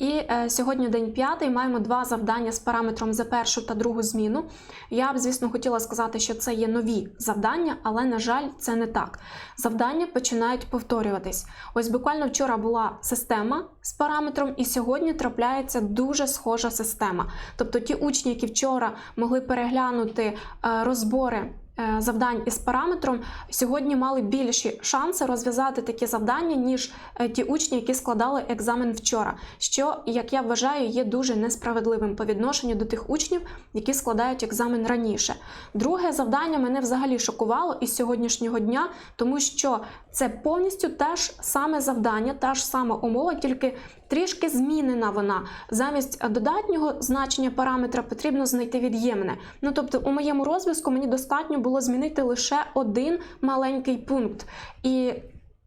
І е, сьогодні день п'ятий. Маємо два завдання з параметром за першу та другу зміну. Я б, звісно, хотіла сказати, що це є нові завдання, але, на жаль, це не так. Завдання починають повторюватись. Ось буквально вчора була система з параметром, і сьогодні трапляється дуже схожа система. Тобто ті учні, які вчора могли переглянути е, розбори. Е, Завдань із параметром сьогодні мали більші шанси розв'язати такі завдання, ніж е, ті учні, які складали екзамен вчора. Що, як я вважаю, є дуже несправедливим по відношенню до тих учнів, які складають екзамен раніше. Друге завдання мене взагалі шокувало із сьогоднішнього дня, тому що це повністю те ж саме завдання, та ж сама умова, тільки трішки змінена вона. Замість додатнього значення параметра потрібно знайти від'ємне. Ну тобто, у моєму розв'язку мені достатньо було змінити лише один маленький пункт. І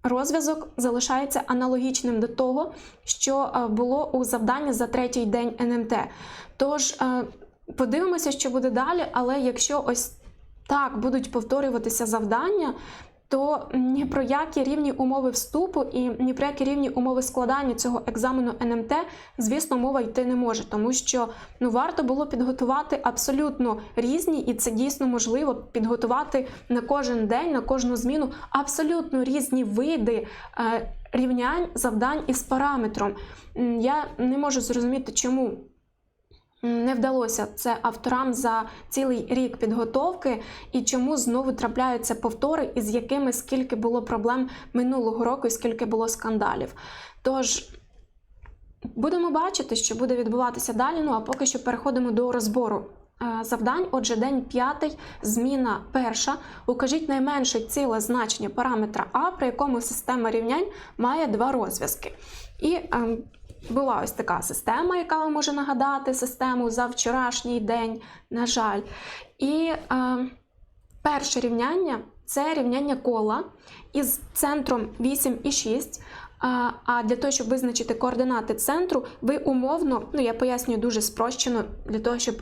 розв'язок залишається аналогічним до того, що е, було у завданні за третій день НМТ. Тож е, подивимося, що буде далі, але якщо ось так будуть повторюватися завдання, то ні про які рівні умови вступу і ні про які рівні умови складання цього екзамену НМТ, звісно, мова йти не може, тому що ну варто було підготувати абсолютно різні, і це дійсно можливо підготувати на кожен день, на кожну зміну абсолютно різні види. Е, Рівнянь завдань із параметром. Я не можу зрозуміти, чому не вдалося це авторам за цілий рік підготовки, і чому знову трапляються повтори, із якими скільки було проблем минулого року і скільки було скандалів. Тож будемо бачити, що буде відбуватися далі. Ну а поки що переходимо до розбору. е, Завдань, отже, день п'ятий, зміна перша. Укажіть найменше ціле значення параметра А, при якому система рівнянь має два розв'язки. І ем, була ось така система, яка вам може нагадати систему за вчорашній день, на жаль. І е, перше рівняння це рівняння кола із центром 8 і 6. А, А для того, щоб визначити координати центру, ви умовно, ну я пояснюю дуже спрощено, для того, щоб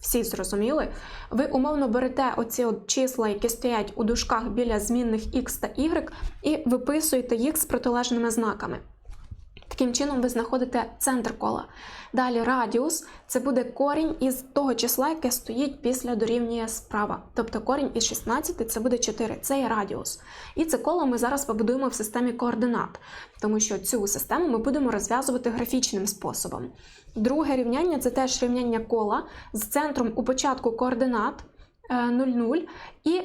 всі зрозуміли, ви умовно берете оці от числа, які стоять у дужках біля змінних x та y, і виписуєте їх з протилежними знаками. Таким чином ви знаходите центр кола. Далі радіус це буде корінь із того числа, яке стоїть після дорівнює справа. Тобто корінь із 16 це буде 4, це є радіус. І це коло ми зараз побудуємо в системі координат, тому що цю систему ми будемо розв'язувати графічним способом. Друге рівняння це теж рівняння кола з центром у початку координат е, 0,0 і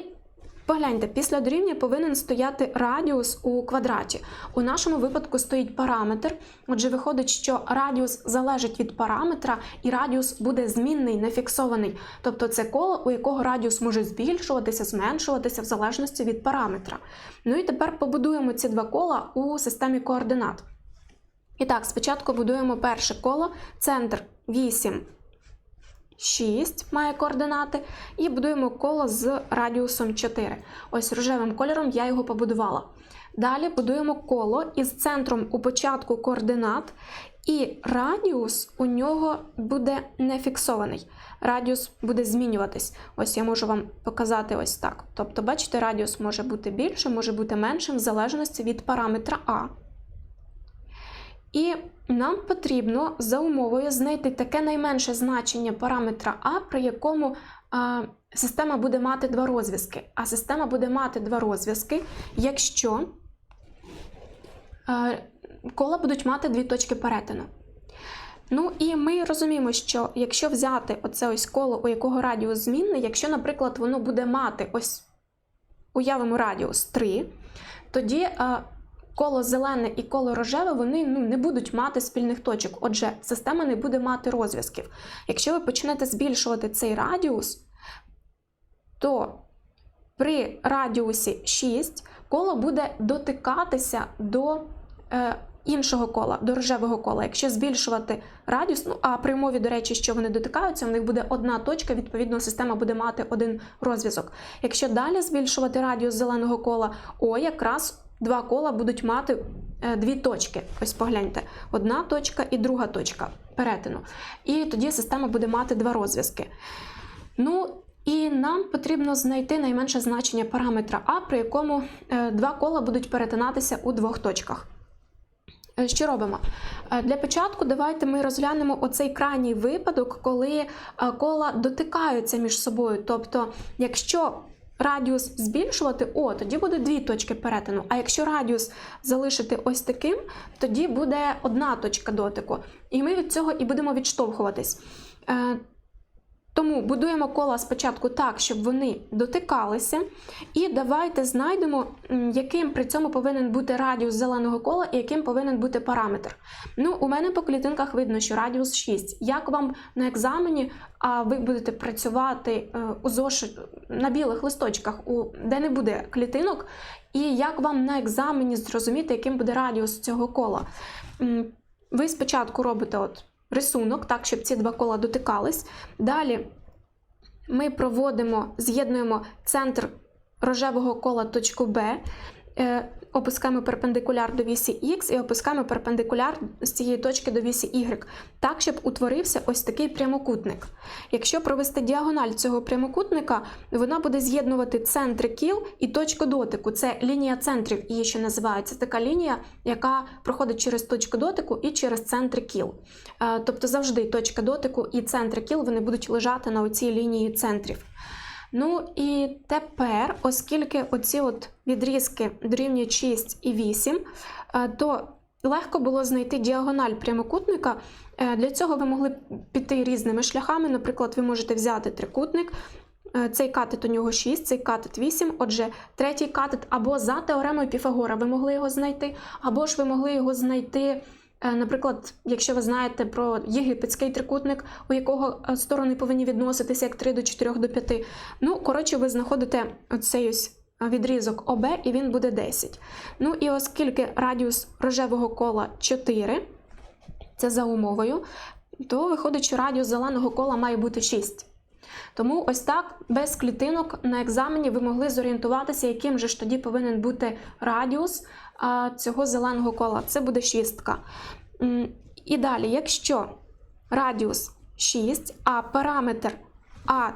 Погляньте, після дорівнює повинен стояти радіус у квадраті. У нашому випадку стоїть параметр. Отже, виходить, що радіус залежить від параметра, і радіус буде змінний, не фіксований. Тобто це коло, у якого радіус може збільшуватися, зменшуватися в залежності від параметра. Ну і тепер побудуємо ці два кола у системі координат. І так, спочатку будуємо перше коло, центр 8. 6 має координати, і будуємо коло з радіусом 4. Ось рожевим кольором я його побудувала. Далі будуємо коло із центром у початку координат, і радіус у нього буде не фіксований. Радіус буде змінюватись. Ось я можу вам показати ось так. Тобто, бачите, радіус може бути більшим, може бути меншим, в залежності від параметра А. І нам потрібно за умовою знайти таке найменше значення параметра А, при якому а, система буде мати два розв'язки. А система буде мати два розв'язки, якщо а, кола будуть мати дві точки перетину. Ну і ми розуміємо, що якщо взяти оце ось коло, у якого радіус змінний, якщо, наприклад, воно буде мати ось уявимо радіус 3, тоді а, коло зелене і коло рожеве вони ну, не будуть мати спільних точок. Отже, система не буде мати розв'язків. Якщо ви почнете збільшувати цей радіус, то при радіусі 6 коло буде дотикатися до е, іншого кола, до рожевого кола. Якщо збільшувати радіус, ну а при умові, до речі, що вони дотикаються, у них буде одна точка, відповідно, система буде мати один розв'язок. Якщо далі збільшувати радіус зеленого кола, о, якраз два кола будуть мати е, дві точки. Ось погляньте, одна точка і друга точка перетину. І тоді система буде мати два розв'язки. Ну, і нам потрібно знайти найменше значення параметра А, при якому е, два кола будуть перетинатися у двох точках. Е, Що робимо? Для початку давайте ми розглянемо оцей крайній випадок, коли кола дотикаються між собою. Тобто, якщо радіус збільшувати, о, тоді буде дві точки перетину. А якщо радіус залишити ось таким, тоді буде одна точка дотику. І ми від цього і будемо відштовхуватись. Тому будуємо кола спочатку так, щоб вони дотикалися. І давайте знайдемо, яким при цьому повинен бути радіус зеленого кола і яким повинен бути параметр. Ну, у мене по клітинках видно, що радіус 6. Як вам на екзамені, а ви будете працювати е, у зошит на білих листочках, де не буде клітинок, і як вам на екзамені зрозуміти, яким буде радіус цього кола? Ви спочатку робите от рисунок, так, щоб ці два кола дотикались. Далі ми проводимо, з'єднуємо центр рожевого кола точку Б, е, опускаємо перпендикуляр до вісі Х і опускаємо перпендикуляр з цієї точки до вісі Y, так, щоб утворився ось такий прямокутник. Якщо провести діагональ цього прямокутника, вона буде з'єднувати центри кіл і точку дотику. Це лінія центрів, її ще називається. Така лінія, яка проходить через точку дотику і через центри кіл. Е, Тобто завжди точка дотику і центри кіл вони будуть лежати на оцій лінії центрів. Ну і тепер, оскільки оці от відрізки дорівнюють 6 і 8, е, то легко було знайти діагональ прямокутника. Е, Для цього ви могли піти різними шляхами. Наприклад, ви можете взяти трикутник. е, Цей катет у нього 6, цей катет 8. Отже, третій катет або за теоремою Піфагора ви могли його знайти, або ж ви могли його знайти, наприклад, якщо ви знаєте про єгипетський трикутник, у якого е, сторони повинні відноситися як 3 до 4 до 5. Ну, коротше, ви знаходите оцей ось відрізок ОБ, і він буде 10. Ну і оскільки радіус рожевого кола 4, це за умовою, то виходить, що радіус зеленого кола має бути 6. Тому ось так, без клітинок на екзамені ви могли зорієнтуватися, яким же ж тоді повинен бути радіус цього зеленого кола. Це буде шістка. І далі, якщо радіус 6, а параметр А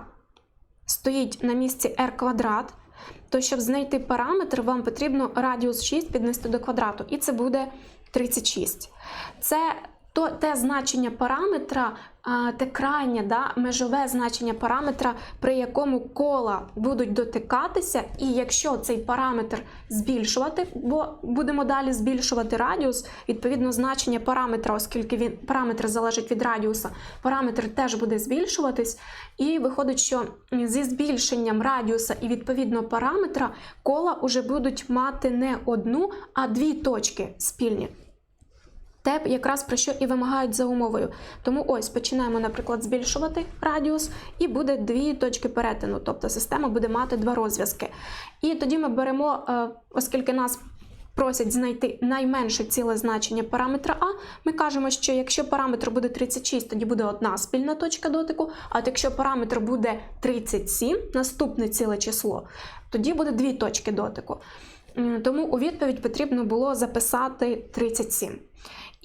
стоїть на місці r квадрат, то щоб знайти параметр, вам потрібно радіус 6 піднести до квадрату, і це буде 36. Це то, те значення параметра, те крайнє да, межове значення параметра, при якому кола будуть дотикатися, і якщо цей параметр збільшувати, бо будемо далі збільшувати радіус, відповідно, значення параметра, оскільки він параметр залежить від радіуса, параметр теж буде збільшуватись, і виходить, що зі збільшенням радіуса і відповідно параметра кола вже будуть мати не одну, а дві точки спільні. Те, якраз про що і вимагають за умовою. Тому ось починаємо, наприклад, збільшувати радіус, і буде дві точки перетину, тобто система буде мати два розв'язки. І тоді ми беремо, е, оскільки нас просять знайти найменше ціле значення параметра А, ми кажемо, що якщо параметр буде 36, тоді буде одна спільна точка дотику, а от якщо параметр буде 37, наступне ціле число, тоді буде дві точки дотику. Тому у відповідь потрібно було записати 37.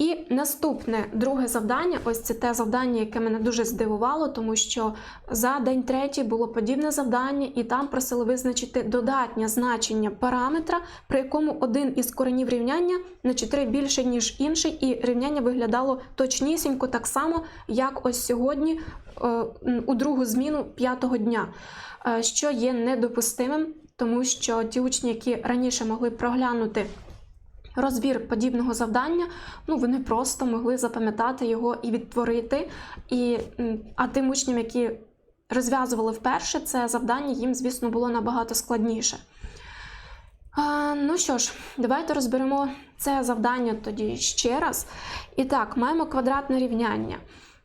І наступне друге завдання. Ось це те завдання, яке мене дуже здивувало, тому що за день третій було подібне завдання, і там просили визначити додатнє значення параметра, при якому один із коренів рівняння на 4 більше, ніж інший, і рівняння виглядало точнісінько так само, як ось сьогодні е, у другу зміну п'ятого дня, е, що є недопустимим, тому що ті учні, які раніше могли проглянути розбір подібного завдання, ну вони просто могли запам'ятати його і відтворити. І, а тим учням, які розв'язували вперше це завдання, їм, звісно, було набагато складніше. А, ну що ж, давайте розберемо це завдання тоді ще раз. І так, маємо квадратне рівняння.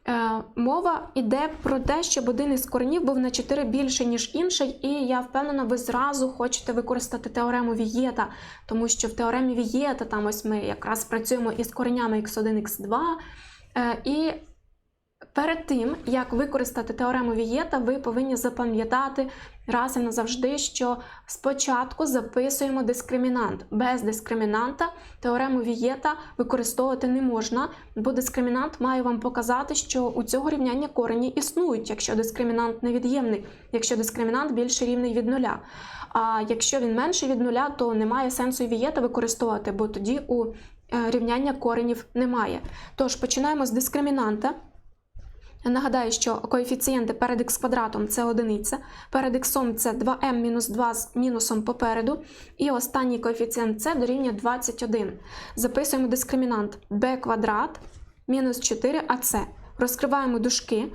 Е, мова йде про те, щоб один із коренів був на 4 більше, ніж інший, і я впевнена, ви зразу хочете використати теорему Вієта, тому що в теоремі Вієта там ось ми якраз працюємо із коренями x1, x2. Е, і перед тим, як використати теорему Вієта, ви повинні запам'ятати раз і назавжди, що спочатку записуємо дискримінант. Без дискримінанта теорему Вієта використовувати не можна, бо дискримінант має вам показати, що у цього рівняння корені існують, якщо дискримінант невід'ємний, якщо дискримінант більше рівний від нуля. А якщо він менший від нуля, то немає сенсу Вієта використовувати, бо тоді у е, рівняння коренів немає. Тож починаємо з дискримінанта. Нагадаю, що коефіцієнти перед х квадратом це одиниця, перед х це 2m мінус 2 з мінусом попереду, і останній коефіцієнт це дорівнює 21. Записуємо дискримінант b квадрат мінус 4ac. Розкриваємо дужки,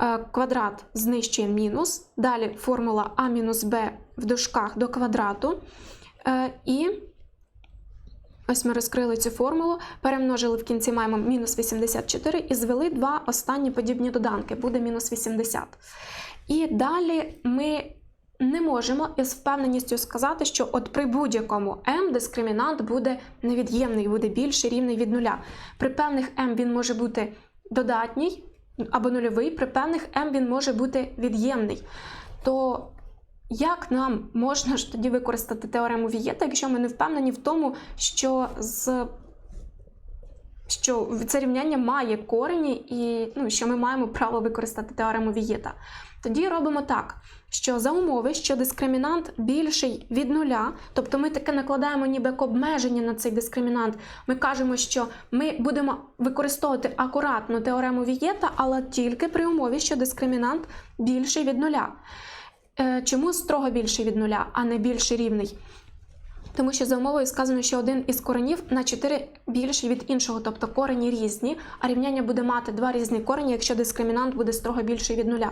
е, квадрат знищує мінус, далі формула а мінус b в дужках до квадрату. Е, І ось ми розкрили цю формулу, перемножили в кінці маємо мінус 84 і звели два останні подібні доданки, буде мінус 80. І далі ми не можемо із впевненістю сказати, що от при будь-якому m дискримінант буде невід'ємний, буде більший рівний від нуля. При певних m він може бути додатній або нульовий, при певних m він може бути від'ємний. То як нам можна ж тоді використати теорему Вієта, якщо ми не впевнені в тому, що з що це рівняння має корені і ну, що ми маємо право використати теорему Вієта? Тоді робимо так, що за умови, що дискримінант більший від нуля, тобто ми таке накладаємо ніби як обмеження на цей дискримінант, ми кажемо, що ми будемо використовувати акуратну теорему Вієта, але тільки при умові, що дискримінант більший від нуля. Е, Чому строго більший від нуля, а не більший рівний? Тому що за умовою сказано, що один із коренів на 4 більший від іншого, тобто корені різні, а рівняння буде мати два різні корені, якщо дискримінант буде строго більший від нуля.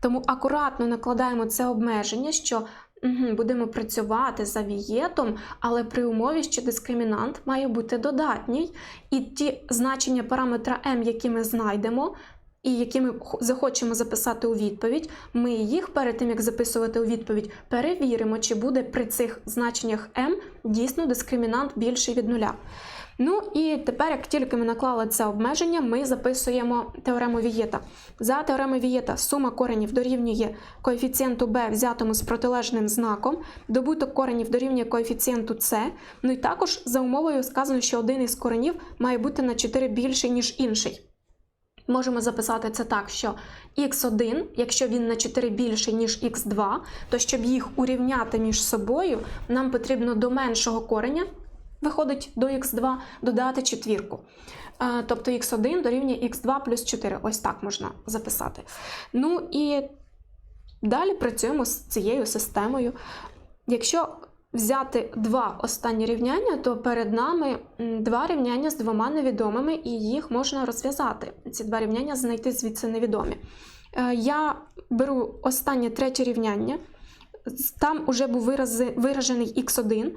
Тому акуратно накладаємо це обмеження, що угу, будемо працювати за вієтом, але при умові, що дискримінант має бути додатній, і ті значення параметра m, які ми знайдемо, і які ми захочемо записати у відповідь, ми їх перед тим як записувати у відповідь, перевіримо, чи буде при цих значеннях m дійсно дискримінант більший від нуля. Ну і тепер, як тільки ми наклали це обмеження, ми записуємо теорему Вієта. За теоремою Вієта сума коренів дорівнює коефіцієнту b, взятому з протилежним знаком, добуток коренів дорівнює коефіцієнту c. Ну і також за умовою сказано, що один із коренів має бути на 4 більший, ніж інший. Можемо записати це так, що x1, якщо він на 4 більший, ніж x2, то щоб їх урівняти між собою, нам потрібно до меншого кореня, виходить до x2, додати четвірку. Е, Тобто x1 дорівнює x2 плюс 4. Ось так можна записати. Ну і далі працюємо з цією системою. Якщо взяти два останні рівняння, то перед нами два рівняння з двома невідомими, і їх можна розв'язати. Ці два рівняння знайти звідси невідомі. Е, Я беру останнє третє рівняння, там уже був виражений x1.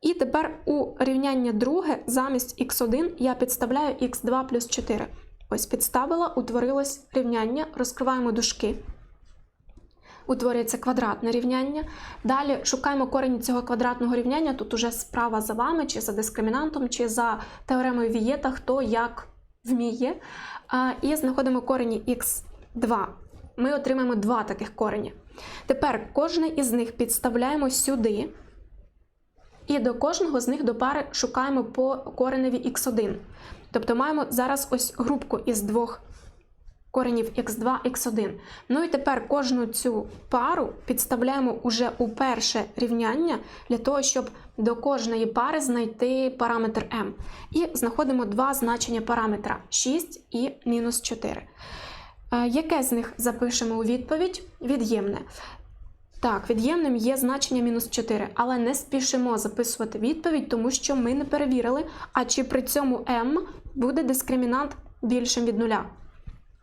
І тепер у рівняння друге замість x1 я підставляю x2 плюс 4. Ось підставила, утворилось рівняння, розкриваємо дужки утворюється квадратне рівняння. Далі шукаємо корені цього квадратного рівняння. Тут уже справа за вами, чи за дискримінантом, чи за теоремою Вієта, хто як вміє. І знаходимо корені х2. Ми отримаємо два таких корені. Тепер кожний із них підставляємо сюди. І до кожного з них до пари шукаємо по кореневі х1. Тобто маємо зараз ось групку із двох коренів x2, x1. Ну і тепер кожну цю пару підставляємо уже у перше рівняння для того, щоб до кожної пари знайти параметр m. І знаходимо два значення параметра 6 і мінус 4. Е, Яке з них запишемо у відповідь? Від'ємне. Так, від'ємним є значення мінус 4, але не спішимо записувати відповідь, тому що ми не перевірили, а чи при цьому m буде дискримінант більшим від нуля.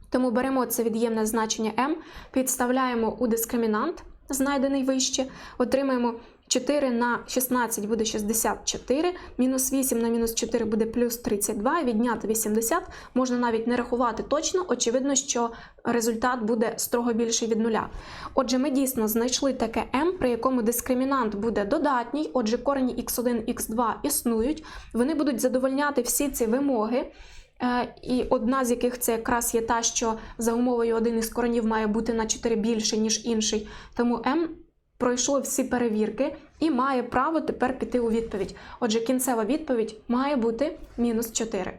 Тому беремо це від'ємне значення m, підставляємо у дискримінант, знайдений вище, отримаємо 4 на 16 буде 64, мінус 8 на мінус 4 буде плюс 32, і відняти 80. Можна навіть не рахувати точно, очевидно, що результат буде строго більший від нуля. Отже, ми дійсно знайшли таке m, при якому дискримінант буде додатній, отже, корені x1, x2 існують, вони будуть задовольняти всі ці вимоги. Е, І одна з яких це якраз є та, що за умовою один із коронів має бути на 4 більше, ніж інший. Тому М пройшло всі перевірки і має право тепер піти у відповідь. Отже, кінцева відповідь має бути мінус 4.